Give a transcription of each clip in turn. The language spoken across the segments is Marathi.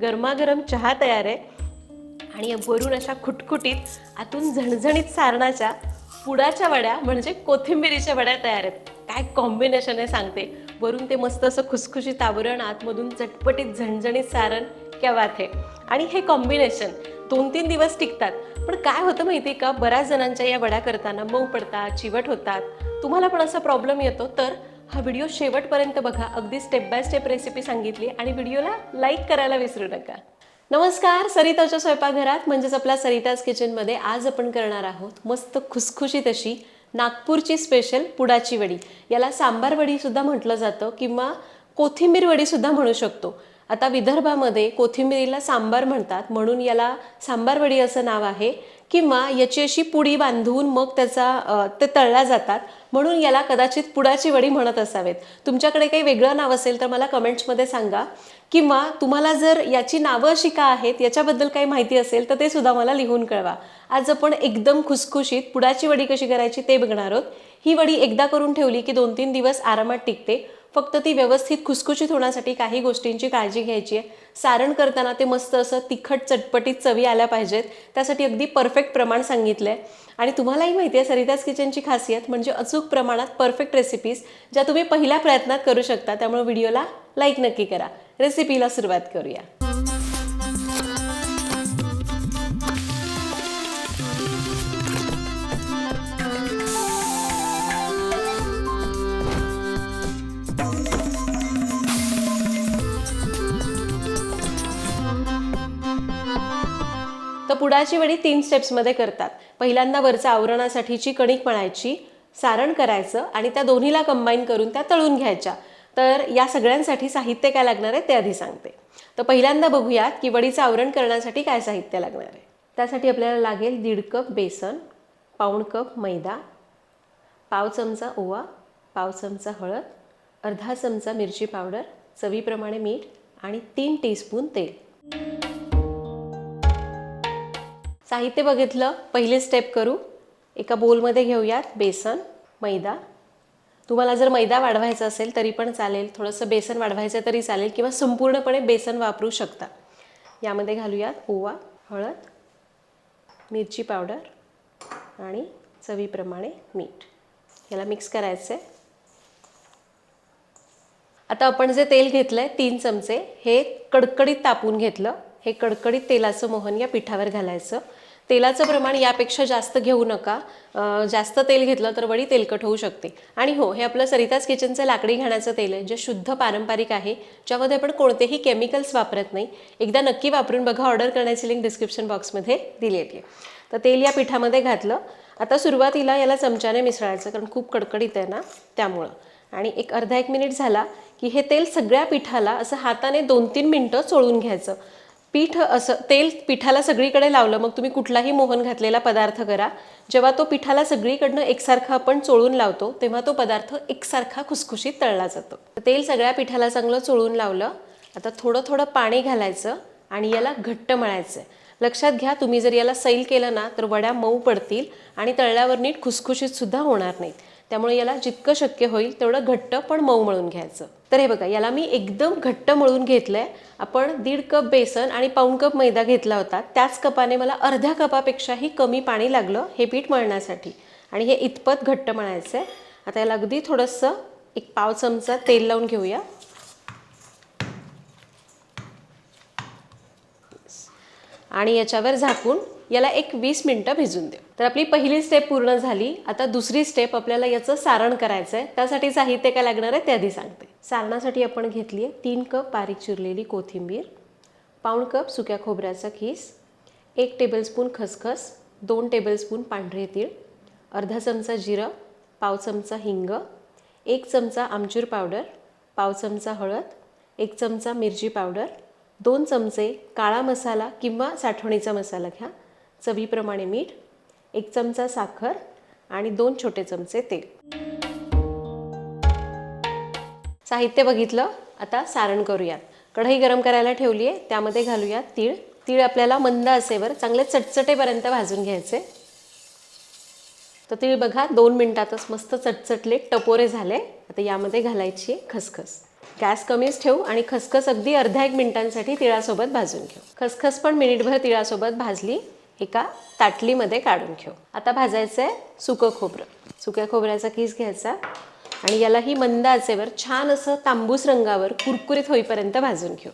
गरमागरम चहा तयार आहे. आणि वरून अशा खुटखुटीत आतून झणझणीत सारणाच्या पुडाच्या वड्या म्हणजे कोथिंबिरीच्या वड्या तयार आहेत. काय कॉम्बिनेशन आहे सांगते. वरून ते मस्त असं खुसखुशीत आवरण आतमधून चटपटीत झणझणीत सारण क्या बात आहे आणि हे कॉम्बिनेशन दोन तीन दिवस टिकतात. पण काय होतं माहिती आहे का? बऱ्याच जणांच्या या वड्या करताना मऊ पडतात चिवट होतात. तुम्हाला पण असा प्रॉब्लेम येतो तर हा व्हिडिओ शेवटपर्यंत बघा. अगदी स्टेप बाय स्टेप रेसिपी सांगितली आणि व्हिडिओला लाईक करायला विसरू नका. नमस्कार सरिताच्या स्वयंपाकघरात म्हणजेच आपल्या सरिताज किचनमध्ये आज आपण करणार आहोत मस्त खुसखुशीत अशी नागपूरची स्पेशल पुडाची वडी. याला सांबार वडी सुद्धा म्हटलं जातं किंवा कोथिंबीर वडी सुद्धा म्हणू शकतो. आता विदर्भामध्ये कोथिंबिरीला सांबार म्हणतात. म्हणून याला सांबार वडी असं नाव आहे. किंवा याची अशी पुडी बांधून मग त्याचा ते तळल्या जातात. म्हणून याला कदाचित पुडाची वडी म्हणत असावेत. तुमच्याकडे काही वेगळं नाव असेल तर मला कमेंट्समध्ये सांगा. किंवा तुम्हाला जर याची नावं अशी का आहेत याच्याबद्दल काही माहिती असेल तर ते सुद्धा मला लिहून कळवा. आज आपण एकदम खुसखुशीत पुडाची वडी कशी करायची ते बघणार आहोत. ही वडी एकदा करून ठेवली की दोन तीन दिवस आरामात टिकते. फक्त ती व्यवस्थित खुसखुशीत होण्यासाठी काही गोष्टींची काळजी घ्यायची आहे. सारण करताना ते मस्त असं तिखट चटपटीत चवी आल्या पाहिजेत. त्यासाठी अगदी परफेक्ट प्रमाण सांगितलं आहे आणि तुम्हालाही माहिती आहे सरिताज किचनची खासियत म्हणजे अचूक प्रमाणात परफेक्ट रेसिपीज ज्या तुम्ही पहिल्या प्रयत्नात करू शकता. त्यामुळे व्हिडिओला लाईक नक्की करा. रेसिपीला सुरुवात करूया. तर पुडाची वडी तीन स्टेप्समध्ये करतात. पहिल्यांदा वरचा आवरणासाठीची कणिक मळायची सारण करायचं आणि त्या दोन्हीला कंबाईन करून त्या तळून घ्यायच्या. तर या सगळ्यांसाठी साहित्य काय लागणार आहे ते आधी सांगते. तर पहिल्यांदा बघूयात की वडीचं आवरण करण्यासाठी काय साहित्य लागणार आहे. त्यासाठी आपल्याला लागेल दीड कप बेसन पाऊण कप मैदा पाव चमचा ओवा पाव चमचा हळद अर्धा चमचा मिरची पावडर चवीप्रमाणे मीठ आणि तीन टीस्पून तेल. साहित्य बघितलं पहिली स्टेप करू. एका बोलमध्ये घेऊयात बेसन मैदा. तुम्हाला जर मैदा वाढवायचा असेल तरी पण चालेल. थोडंसं बेसन वाढवायचं तरी चालेल किंवा संपूर्णपणे बेसन वापरू शकता. यामध्ये घालूयात ओवा हळद मिरची पावडर आणि चवीप्रमाणे मीठ. याला मिक्स करायचं आहे आता आपण जे तेल घेतलं आहे तीन चमचे हे कडकडीत तापून घेतलं. हे कडकडीत तेलाचं मोहन या पिठावर घालायचं. तेलाचं प्रमाण यापेक्षा जास्त घेऊ नका. जास्त तेल घेतलं तर वडी तेलकट होऊ शकते. आणि हो हे आपलं सरिताज किचनचं लाकडी घाण्याचं तेल आहे जे शुद्ध पारंपरिक आहे. ज्यामध्ये आपण कोणतेही केमिकल्स वापरत नाही. एकदा नक्की वापरून बघा ऑर्डर करण्याची लिंक डिस्क्रिप्शन बॉक्समध्ये दिलेली आहे. तर तेल या पिठामध्ये घातलं. आता सुरुवातीला याला चमच्याने मिसळायचं कारण खूप कडकडीत आहे ना त्यामुळं. आणि एक अर्धा एक मिनिट झाला की हे तेल सगळ्या पिठाला असं हाताने दोन तीन मिनटं चोळून घ्यायचं. पीठ असं तेल पिठाला सगळीकडे लावलं मग तुम्ही कुठलाही मोहन घातलेला पदार्थ करा. जेव्हा तो पिठाला सगळीकडनं एकसारखा आपण चोळून लावतो तेव्हा तो पदार्थ एकसारखा खुसखुशीत तळला जातो. तेल सगळ्या पिठाला चांगलं चोळून लावलं. आता थोडं थोडं पाणी घालायचं आणि याला घट्ट मळायचं लक्षात घ्या तुम्ही जर याला सैल केलं ना तर वड्या मऊ पडतील आणि तळल्यावर नीट खुसखुशीतसुद्धा होणार नाहीत. त्यामुळे याला जितकं शक्य होईल तेवढं घट्ट पण मऊ मळून घ्यायचं. तर हे बघा याला मी एकदम घट्ट मळून घेतलं आहे आपण दीड कप बेसन आणि पाऊण कप मैदा घेतला होता. त्याच कपाने मला अर्ध्या कपापेक्षाही कमी पाणी लागलं हे पीठ मळण्यासाठी. आणि हे इतपत घट्ट मळायचं आहे आता याला अगदी थोडंसं एक पाव चमचा तेल लावून घेऊया. आणि याच्यावर झाकून याला एक वीस मिनटं भिजून देऊ. तर आपली पहिली स्टेप पूर्ण झाली. आता दुसरी स्टेप आपल्याला याचं सारण करायचं आहे त्यासाठी साहित्य काय लागणार आहे? ते आधी सांगते. सारणासाठी आपण घेतली आहे तीन कप बारीक चिरलेली कोथिंबीर पाऊण कप सुक्या खोबऱ्याचा खीस एक टेबलस्पून खसखस दोन टेबलस्पून पांढरे तीळ अर्धा चमचा जिरं पाव चमचा हिंग एक चमचा आमचूर पावडर पाव चमचा हळद एक चमचा मिरची पावडर दोन चमचे काळा मसाला किंवा साठवणीचा मसाला घ्या. चवीप्रमाणे मीठ एक चमचा साखर आणि दोन छोटे चमचे तेल. साहित्य बघितलं आता सारण करूयात. कढई गरम करायला ठेवली आहे त्यामध्ये घालूया तीळ. तीळ आपल्याला मंद असेवर चांगले चटचटेपर्यंत भाजून घ्यायचे. तर तीळ बघा दोन मिनटातच मस्त चटचटले टपोरे झाले. आता यामध्ये घालायची आहे खसखस. गॅस कमीच ठेवू आणि खसखस अगदी अर्ध्या एक मिनिटांसाठी तिळासोबत भाजून घेऊ. खसखस पण मिनिटभर तिळासोबत भाजली. एका ताटलीमध्ये काढून घेऊ. आता भाजायचं आहे सुकं खोबरं. सुक्या खोबऱ्याचा किस घ्यायचा आणि याला ही मंद आचेवर छान असं तांबूस रंगावर कुरकुरीत होईपर्यंत भाजून घेऊ.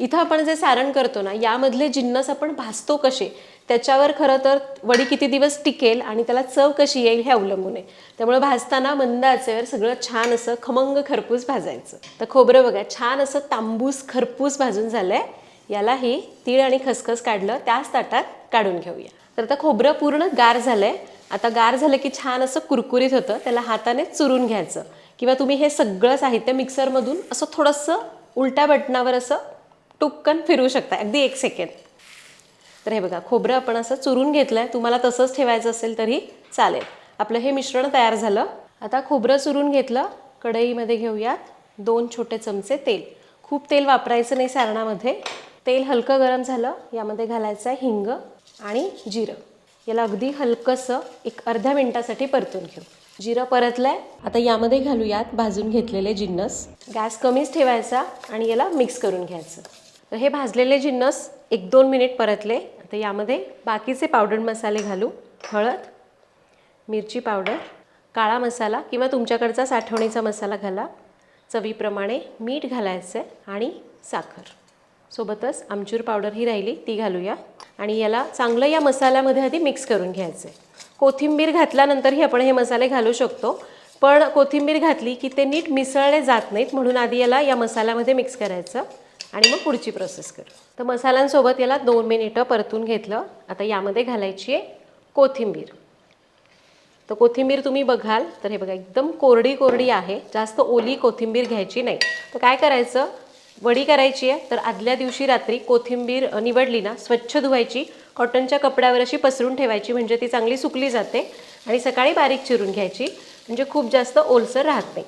इथं आपण जे सारण करतो ना यामधले जिन्नस आपण भाजतो कसे त्याच्यावर खरं तर वडी किती दिवस टिकेल आणि त्याला चव कशी येईल हे अवलंबून आहे. त्यामुळे भाजताना मंद आचेवर सगळं छान असं खमंग खरपूस भाजायचं. तर खोबरं बघा छान असं तांबूस खरपूस भाजून झालं आहे यालाही तीळ आणि खसखस काढलं त्याच ताटात काढून घेऊया. तर आता खोबरं पूर्ण गार झालंय. आता गार झालं की छान असं कुरकुरीत होतं. त्याला हाताने चुरून घ्यायचं. किंवा तुम्ही हे सगळं साहित्य मिक्सरमधून असं थोडंसं उलट्या बटणावर असं टुक्कन फिरवू शकता. अगदी एक सेकंड तर हे बघा खोबरं आपण असं चुरून घेतलं आहे तुम्हाला तसंच ठेवायचं असेल तरी चालेल. आपलं हे मिश्रण तयार झालं. आता खोबरं चुरून घेतलं. कढईमध्ये घेऊयात दोन छोटे चमचे तेल. खूप तेल वापरायचं नाही सारणामध्ये. तेल हलकं गरम झालं यामध्ये घालायचं आहे हिंग आणि जिरं. याला अगदी हलकंसं एक अर्ध्या मिनटासाठी परतून घेऊ. जिरं परतलंय आता यामध्ये घालूयात भाजून घेतलेले जिन्नस. गॅस कमीच ठेवायचा आणि याला मिक्स करून घ्यायचं. तर हे भाजलेले जिन्नस एक दोन मिनिट परतले. आता यामध्ये बाकीचे पावडर मसाले घालू. हळद मिरची पावडर काळा मसाला किंवा तुमच्याकडचा साठवणीचा मसाला घाला. चवीप्रमाणे मीठ घालायचं आहे आणि साखर. सोबतच आमचूर पावडर ही राहिली ती घालूया. आणि याला चांगलं या मसाल्यामध्ये आधी मिक्स करून घ्यायचं आहे कोथिंबीर घातल्यानंतरही आपण हे मसाले घालू शकतो पण कोथिंबीर घातली की ते नीट मिसळले जात नाहीत म्हणून आधी याला या मसाल्यामध्ये मिक्स करायचं आणि मग पुढची प्रोसेस करू. तर मसाल्यांसोबत याला दोन मिनिटं परतून घेतलं. आता यामध्ये घालायची आहे कोथिंबीर. तर कोथिंबीर तुम्ही बघाल तर हे बघा एकदम कोरडी कोरडी आहे. जास्त ओली कोथिंबीर घ्यायची नाही. तर काय करायचं? वडी करायची आहे तर आदल्या दिवशी रात्री कोथिंबीर निवडली ना स्वच्छ धुवायची कॉटनच्या कपड्यावर अशी पसरून ठेवायची म्हणजे ती चांगली सुकली जाते आणि सकाळी बारीक चिरून घ्यायची म्हणजे खूप जास्त ओलसर राहत नाही.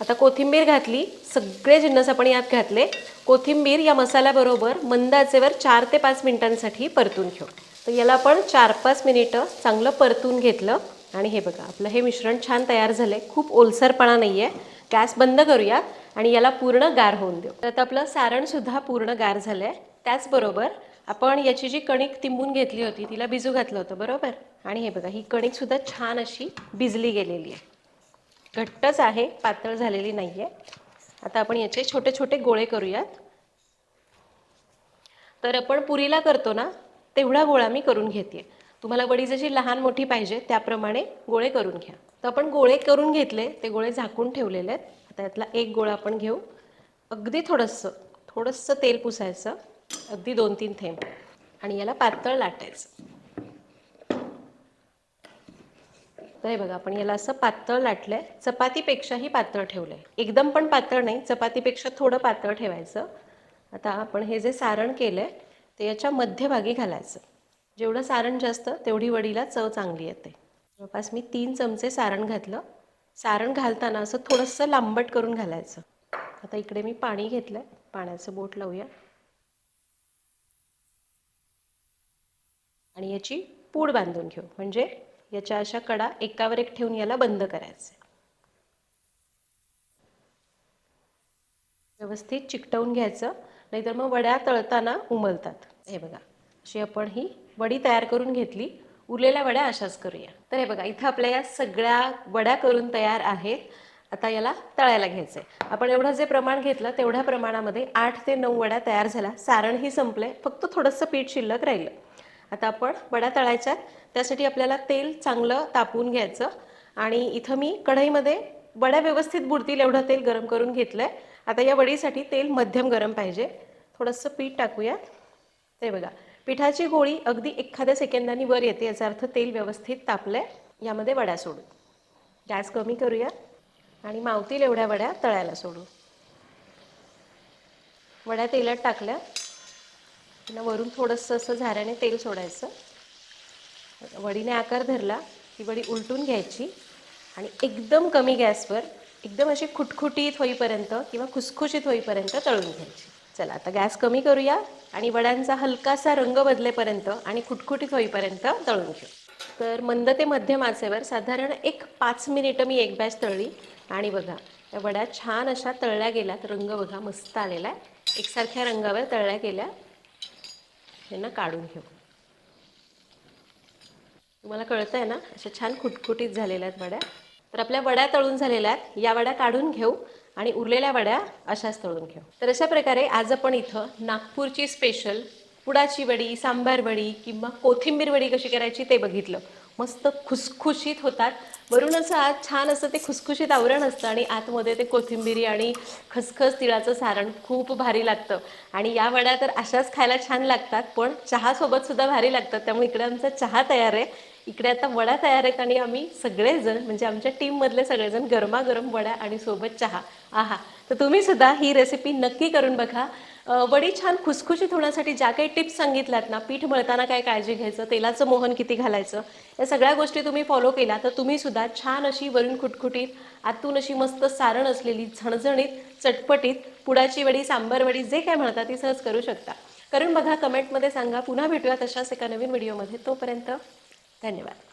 आता कोथिंबीर घातली सगळे जिन्नस आपण यात घातले कोथिंबीर या मसाल्याबरोबर मंद आचेवर चार ते पाच मिनिटांसाठी परतून घेऊ. तर याला आपण चार पाच मिनिटं चांगलं परतून घेतलं आणि हे बघा आपलं हे मिश्रण छान तयार झालं आहे खूप ओलसरपणा नाही आहे गॅस बंद करूया आणि याला पूर्ण गार होऊन देऊ. तर आपलं सारणसुद्धा पूर्ण गार झालं आहे त्याचबरोबर आपण याची जी कणिक तिंबून घेतली होती तिला भिजू घातलं होतं बरोबर? आणि हे बघा ही कणिकसुद्धा छान अशी भिजली गेलेली आहे. घट्टच आहे पातळ झालेली नाही आहे आता आपण याचे छोटे छोटे गोळे करूयात. तर आपण पुरीला करतो ना तेवढा गोळा मी करून घेते तुम्हाला वडी जशी लहान मोठी पाहिजे त्याप्रमाणे गोळे करून घ्या. तर आपण गोळे करून घेतले ते गोळे झाकून ठेवलेले आहेत. आता यातला एक गोळा आपण घेऊ. अगदी थोडंसं थोडंसं तेल पुसायचं. अगदी दोन तीन थेंब. आणि याला पातळ लाटायचं. तर हे बघा आपण याला असं पातळ लाटलंय. चपातीपेक्षाही पातळ ठेवलंय. एकदम पण पातळ नाही चपातीपेक्षा थोडं पातळ ठेवायचं. आता आपण हे जे सारण केलंय ते याच्या मध्यभागी घालायचं. जेवढं सारण जास्त तेवढी वडीला चव चांगली येते. जवळपास मी तीन चमचे सारण घातलं. सारण घालताना असं थोडंसं लांबट करून घालायचं. आता इकडे मी पाणी घेतलं पाण्याचं बोट लावूया. आणि याची पूड बांधून घेऊ. म्हणजे याच्या अशा कडा एकावर एक ठेवून याला बंद करायचं व्यवस्थित चिकटवून घ्यायचं. नाहीतर मग वड्या तळताना उमलतात. हे बघा. अशी आपण ही वडी तयार करून घेतली. उरलेल्या वड्या अशाच करूया. तर हे बघा इथं आपल्या या सगळ्या वड्या करून तयार आहेत. आता याला तळायला घ्यायचं आहे आपण एवढं जे प्रमाण घेतलं तेवढ्या प्रमाणामध्ये आठ ते नऊ वड्या तयार झाल्या. सारणही संपले. फक्त थोडंसं पीठ शिल्लक राहिलं. आता आपण वड्या तळायच्या त्यासाठी आपल्याला तेल चांगलं तापवून घ्यायचं. आणि इथं मी कढईमध्ये वड्या व्यवस्थित बुडतील एवढं तेल गरम करून घेतलं आहे आता या वडीसाठी तेल मध्यम गरम पाहिजे. थोडंसं पीठ टाकूयात. ते बघा पिठाची गोळी अगदी एखाद्या सेकंदानी वर येते याचा अर्थ तेल व्यवस्थित तापलंय यामध्ये वड्या सोडू. गॅस कमी करूया आणि मावतील एवढ्या वड्या तळायला सोडू. वड्या तेलात टाकल्या. पुन्हा वरून थोडंसं असं झाऱ्याने तेल सोडायचं. वडीने आकार धरला ती वडी उलटून घ्यायची आणि एकदम कमी गॅसवर एकदम अशी खुटखुटीत होईपर्यंत किंवा खुसखुशीत होईपर्यंत तळून घ्यायची. चला आता गॅस कमी करूया आणि वड्यांचा हलकासा रंग बदलेपर्यंत आणि खुटखुटीत होईपर्यंत तळून घेऊ. तर मंद ते मध्यम आचेवर साधारण एक पाच मिनिटं मी एक बॅच तळली. आणि बघा त्या वड्या छान अशा तळल्या गेल्यात. रंग बघा मस्त आलेला आहे. एकसारख्या रंगावर तळल्या गेल्या. त्यांना काढून घेऊ. तुम्हाला आहे ना? अशा छान खुटखुटीत झालेल्या आहेत वड्या. तर आपल्या वड्या तळून झालेल्या आहेत. या वड्या काढून घेऊ. आणि उरलेल्या वड्या अशाच तळून घेऊ. तर अशा प्रकारे आज आपण इथं नागपूरची स्पेशल पुडाची वडी सांबार वडी किंवा कोथिंबीर वडी कशी करायची ते बघितलं. मस्त खुसखुशीत होतात. वरून असं आत छान असं ते खुसखुशीत आवरण असतं आणि आतमध्ये ते कोथिंबिरी आणि खसखस तिळाचं सारण खूप भारी लागतं. आणि या वड्या तर अशाच खायला छान लागतात पण चहासोबत सुद्धा भारी लागतात. त्यामुळे इकडे आमचा चहा तयार आहे. इकडे आता वडा तयार आहेत आणि आम्ही सगळेजण म्हणजे आमच्या टीममधले सगळेजण गरमागरम वड्या आणि सोबत चहा. आहा तर तुम्ही सुद्धा ही रेसिपी नक्की करून बघा. वडी छान खुसखुशीत होण्यासाठी ज्या काही टिप्स सांगितल्यात ना पीठ मळताना काय काळजी घ्यायचं तेलाचं मोहन किती घालायचं या सगळ्या गोष्टी तुम्ही फॉलो केल्या तर तुम्ही सुद्धा छान अशी वरून खुटखुटीत आतून अशी मस्त सारण असलेली झणझणीत चटपटीत पुडाची वडी सांबर वडी जे काय म्हणतात ती सहज करू शकता. करून बघा कमेंटमध्ये सांगा. पुन्हा भेटूया तशाच एका नवीन व्हिडिओमध्ये तोपर्यंत 带你们。